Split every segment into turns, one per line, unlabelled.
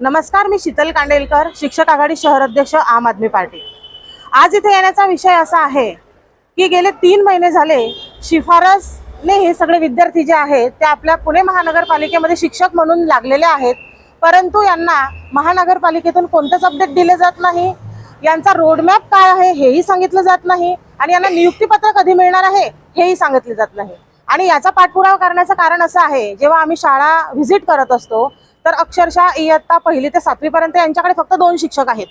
नमस्कार मी शीतल कांडेलकर शिक्षक आघाडी शहर अध्यक्ष आम आदमी पार्टी. आज इथे येण्याचा विषय असा आहे की गेले तीन महिने झाले शिफारसने हे सगळे विद्यार्थी जे आहेत ते आपल्या पुणे महानगरपालिकेमध्ये शिक्षक म्हणून लागलेले आहेत. परंतु यांना महानगरपालिकेतून कोणतंच अपडेट दिले जात नाही. यांचा रोडमॅप काय आहे हेही सांगितलं जात नाही. आणि यांना नियुक्तीपत्र कधी मिळणार आहे हेही सांगितले जात नाही. आणि याचा पाठपुरावा करण्याचं कारण असं आहे जेव्हा आम्ही शाळा व्हिजिट करत असतो तर अक्षरशः इयत्ता पहिली ते सातवीपर्यंत यांच्याकडे फक्त दोन शिक्षक आहेत.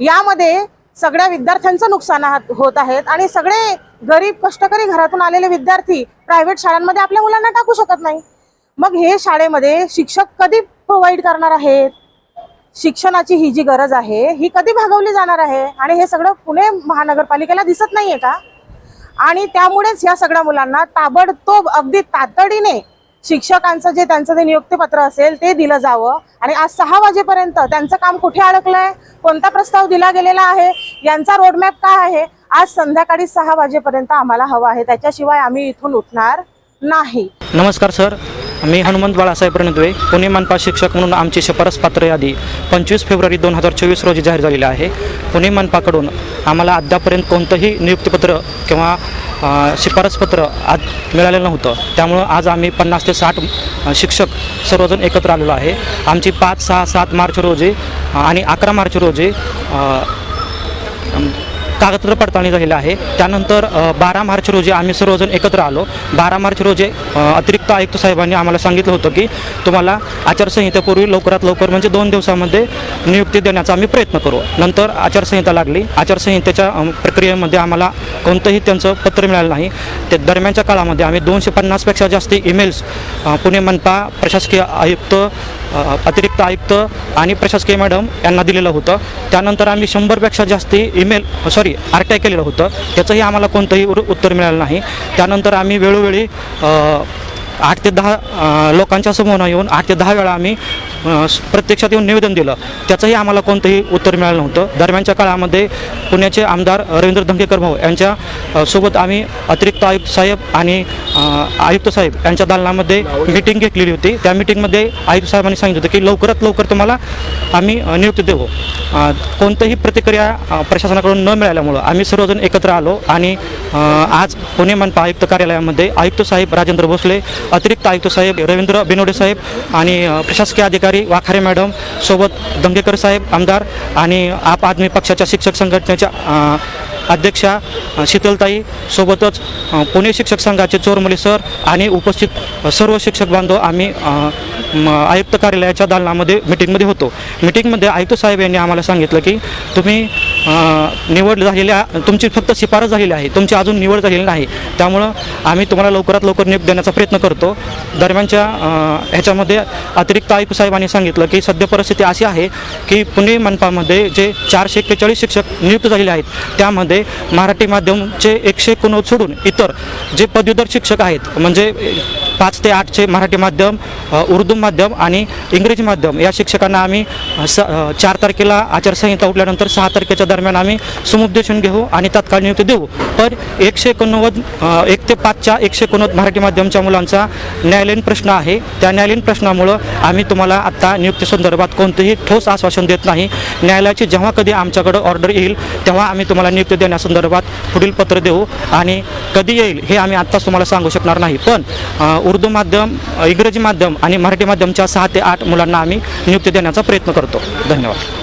यामध्ये सगळ्या विद्यार्थ्यांचं नुकसान होत आहेत आणि सगळे गरीब कष्टकरी घरातून आलेले विद्यार्थी प्रायव्हेट शाळांमध्ये आपल्या मुलांना टाकू शकत नाही. मग हे शाळेमध्ये शिक्षक कधी प्रोव्हाइड करणार आहेत? शिक्षणाची ही जी गरज आहे ही कधी भागवली जाणार आहे? आणि हे सगळं पुणे महानगरपालिकेला दिसत नाहीये का? आणि त्यामुळेच या सगळ्या मुलांना ताबडतोब अगदी तातडीने शिक्षकांचं जे त्यांचं जे नियुक्तीपत्र असेल ते दिलं जावं. आणि आज सहा वाजेपर्यंत त्यांचं काम कुठे अडकलंय? कोणता प्रस्ताव दिला गेलेला आहे? यांचा रोडमॅप काय आहे? आज संध्याकाळी सहा वाजेपर्यंत आम्हाला हवं आहे. त्याच्याशिवाय आम्ही इथून उठणार नाही.
नमस्कार सर. मी हनुमंत बाळासाहेब रणद्वे पुणे मनपा शिक्षक म्हणून आमची शिफारस पात्र यादी पंचवीस फेब्रुवारी दोन हजार चोवीस रोजी जाहीर झालेली आहे. पुणे मनपाकडून आम्हाला अद्यापर्यंत कोणतंही नियुक्तीपत्र किंवा शिफारसपत्र आज मिळालेलं नव्हतं. त्यामुळं आज आम्ही पन्नास ते साठ शिक्षक सर्वजण एकत्र आलेलो आहे. आमची पाच सहा सात मार्च रोजी आणि अकरा मार्च रोजी कागदपत्र पडताळणी झालेलं आहे. त्यानंतर बारा मार्च रोजी आम्ही सर्वजण एकत्र आलो. बारा मार्च रोजी अतिरिक्त आयुक्त साहेबांनी आम्हाला सांगितलं होतं की तुम्हाला आचारसंहितेपूर्वी लवकरात लवकर म्हणजे दोन दिवसामध्ये नियुक्ती देण्याचा आम्ही प्रयत्न करू. नंतर आचारसंहिता लागली. आचारसंहितेच्या प्रक्रियेमध्ये आम्हाला कोणतंही त्यांचं पत्र मिळालं नाही. ते दरम्यानच्या काळामध्ये आम्ही दोनशे पन्नासपेक्षा जास्त ईमेल्स पुणे मनपा प्रशासकीय आयुक्त अतिरिक्त आयुक्त आणि प्रशासकीय मॅडम यांना दिलेलं होतं. त्यानंतर आम्ही शंभरपेक्षा जास्ती email sorry R T I केलेलं होतं. त्याचंही आम्हाला कोणतंही उर- उत्तर मिळालं नाही. त्यानंतर आम्ही वेळोवेळी आठ ते दहा लोकांच्या समूहानं येऊन आठ ते दहा वेळा आम्ही प्रत्यक्षात येऊन निवेदन दिलं. त्याचंही आम्हाला कोणतंही उत्तर मिळालं नव्हतं. दरम्यानच्या काळामध्ये पुण्याचे आमदार रवींद्र धंगेकर भाऊ यांच्या सोबत आम्ही अतिरिक्त आयुक्त साहेब आणि आयुक्त साहेब यांच्या दालनामध्ये मिटिंग घेतलेली होती. त्या मिटिंगमध्ये आयुक्त साहेबांनी सांगितलं होतं की लवकरात लवकर तुम्हाला आम्ही नियुक्ती देऊ. कोणतंही प्रतिक्रिया प्रशासनाकडून न मिळाल्यामुळं आम्ही सर्वजण एकत्र आलो आणि आज पुणे मनपा आयुक्त कार्यालयामध्ये आयुक्त साहेब राजेंद्र भोसले अतिरिक्त आयुक्त साहेब रवींद्र बिनोडे साहेब आणि प्रशासकीय अधिकारी वाखारे मॅडम सोबत दंगेकर साहेब आमदार आणि आप आदमी पक्षाच्या शिक्षक संघटनेच्या अध्यक्षा शीतलताई सोबतच पुणे शिक्षक संघाचे चोरमले सर आणि उपस्थित सर्व शिक्षक बांधव आम्ही आयुक्त कार्यालयाच्या दालनामध्ये मिटिंगमध्ये होतो. मिटिंगमध्ये आयुक्त साहेब यांनी आम्हाला सांगितलं की तुम्ही निवड झालेल्या तुमची फक्त शिफारस झालेली आहे तुमची अजून निवड झालेली नाही. त्यामुळं आम्ही तुम्हाला लवकरात लवकर नियुक्त देण्याचा प्रयत्न करतो. दरम्यानच्या ह्याच्यामध्ये अतिरिक्त आयुक्त साहेबांनी सांगितलं की सध्या परिस्थिती अशी आहे की पुणे मनपामध्ये जे चारशे एक्केचाळीस शिक्षक नियुक्त झालेले आहेत त्यामध्ये मराठी माध्यमचे एकशे एकोणनव्वद सोडून इतर जे पदवीधर शिक्षक आहेत म्हणजे पाच ते आठचे मराठी माध्यम उर्दू माध्यम आणि इंग्रजी माध्यम. या शिक्षकांना आम्ही स चार तारखेला आचारसंहिता उठल्यानंतर सहा तारखेच्या दरम्यान आम्ही समुपदेशन घेऊ आणि तात्काळ नियुक्ती देऊ. पण एकशे एकोणनव्वद एक ते पाचच्या एकशे एकोणनव्वद मराठी माध्यमच्या मुलांचा न्यायालयीन प्रश्न आहे. त्या न्यायालयीन प्रश्नामुळं आम्ही तुम्हाला आत्ता नियुक्ती संदर्भात कोणतेही ठोस आश्वासन देत नाही. न्यायालयाची जेव्हा कधी आमच्याकडं ऑर्डर येईल तेव्हा आम्ही तुम्हाला नियुक्ती देण्यासंदर्भात पुढील पत्र देऊ आणि कधी येईल हे आम्ही आत्ताच तुम्हाला सांगू शकणार नाही. पण उर्दू माध्यम इंग्रजी माध्यम आणि मराठी माध्यमच्या सहा ते आठ मुलांना आम्ही नियुक्ती देण्याचा प्रयत्न करतो. धन्यवाद.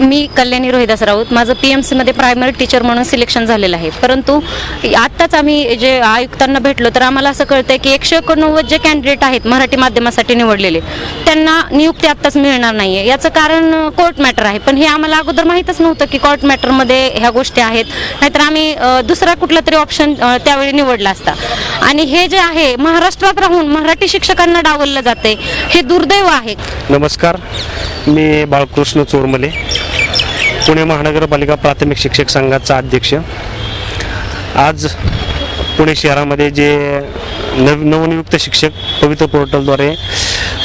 मी कल्याणी रोहिदास राऊत. माझं पी एम सीमध्ये प्रायमरी टीचर म्हणून सिलेक्शन झालेलं आहे. परंतु आत्ताच आम्ही जे आयुक्तांना भेटलो तर आम्हाला असं कळतं की एकशे एकोणनव्वद जे कॅन्डिडेट आहेत मराठी माध्यमासाठी निवडलेले त्यांना नियुक्ती आत्ताच मिळणार नाही आहे याचं कारण कोर्ट मॅटर आहे. पण हे आम्हाला अगोदर माहीतच नव्हतं की कोर्ट मॅटरमध्ये ह्या गोष्टी आहेत. नाहीतर आम्ही दुसरा कुठला तरी ऑप्शन त्यावेळी निवडला असता. आणि हे जे आहे महाराष्ट्रात राहून मराठी शिक्षकांना डावललं जाते हे दुर्दैव आहे.
नमस्कार. मी बाळकृष्ण चोरमले. पुणे महानगरपालिका प्राथमिक शिक्षक संघाचा अध्यक्ष. आज पुणे शहरामध्ये जे नव नवनियुक्त शिक्षक पवित्र पोर्टलद्वारे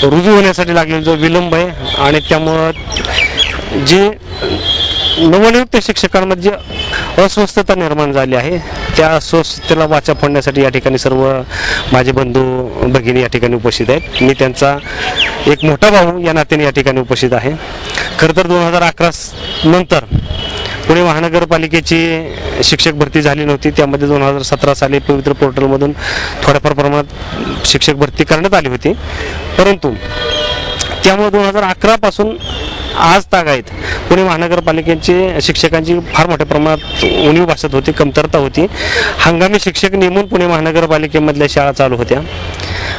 रुजू होण्यासाठी लागलेला जो विलंब आहे आणि त्यामुळं जे नवनियुक्त शिक्षकांमध्ये अस्वस्थता निर्माण झाली आहे त्या अस्वस्थतेला वाचा फोडण्यासाठी या ठिकाणी सर्व माझे बंधू भगिनी या ठिकाणी उपस्थित आहेत. मी त्यांचा एक मोठा भाऊ या नात्याने या ठिकाणी उपस्थित आहे. खरं तर दोन हजार अकरा नंतर पुणे महानगरपालिकेची शिक्षक भरती झाली नव्हती. त्यामध्ये दोन हजार सतरा साली पवित्र पोर्टलमधून थोड्याफार प्रमाणात शिक्षक भरती करण्यात आली होती. परंतु त्यामुळे दोन हजार अकरापासून आज ताग आहेत. पुणे महानगरपालिकेचे शिक्षकांची फार मोठ्या प्रमाणात उणीव भासत होती कमतरता होती. हंगामी शिक्षक नेमून पुणे महानगरपालिकेमधल्या शाळा चालू होत्या.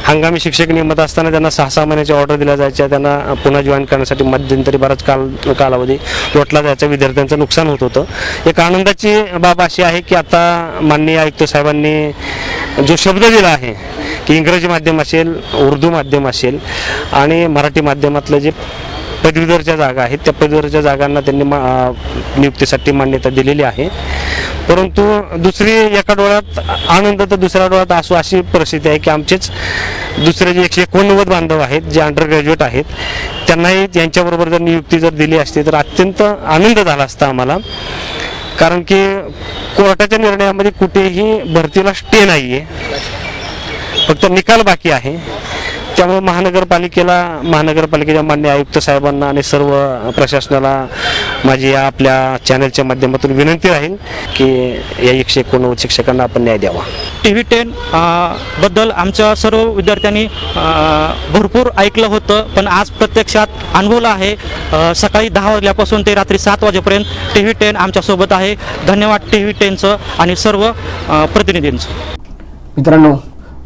हंगामी शिक्षक नेमत असताना त्यांना सहा सहा महिन्याच्या ऑर्डर दिल्या जायच्या. त्यांना पुन्हा जॉईन करण्यासाठी मध्यंतरी बराच काल कालावधी लोटला जायचा. विद्यार्थ्यांचं नुकसान होत होतं. एक आनंदाची बाब अशी आहे की आता माननीय आयुक्त साहेबांनी जो शब्द दिला आहे की इंग्रजी माध्यम असेल उर्दू माध्यम असेल आणि मराठी माध्यमातलं जे पदवीधरच्या जागा आहेत. त्या पदवीधरच्या जागांना त्यांनी मा नियुक्तीसाठी मान्यता दिलेली आहे. परंतु दुसरी एका डोळ्यात आनंद तर दुसऱ्या डोळ्यात असू अशी परिस्थिती आहे की आमचेच दुसरे जे एकशे एकोणनव्वद बांधव आहेत जे अंडर ग्रॅज्युएट आहेत त्यांनाही यांच्याबरोबर जर नियुक्ती जर दिली असती तर अत्यंत आनंद झाला असता आम्हाला. कारण की कोर्टाच्या निर्णयामध्ये कुठेही भरतीला स्टे नाही आहे फक्त निकाल बाकी आहे. त्यामुळे महानगरपालिकेला महानगरपालिकेच्या मान्य आयुक्त साहेबांना आणि सर्व प्रशासनाला माझी या आपल्या चॅनलच्या माध्यमातून विनंती राहील की या एकशे एकोणनव्वद शिक्षकांना आपण न्याय द्यावा.
टी व्ही टेन बद्दल आमच्या सर्व विद्यार्थ्यांनी भरपूर ऐकलं होतं पण आज प्रत्यक्षात अनुभवलं आहे. सकाळी दहा वाजल्यापासून ते रात्री सात वाजेपर्यंत टी व्ही टेन आमच्यासोबत आहे. धन्यवाद टी व्ही टेनचं आणि सर्व प्रतिनिधींचं.
मित्रांनो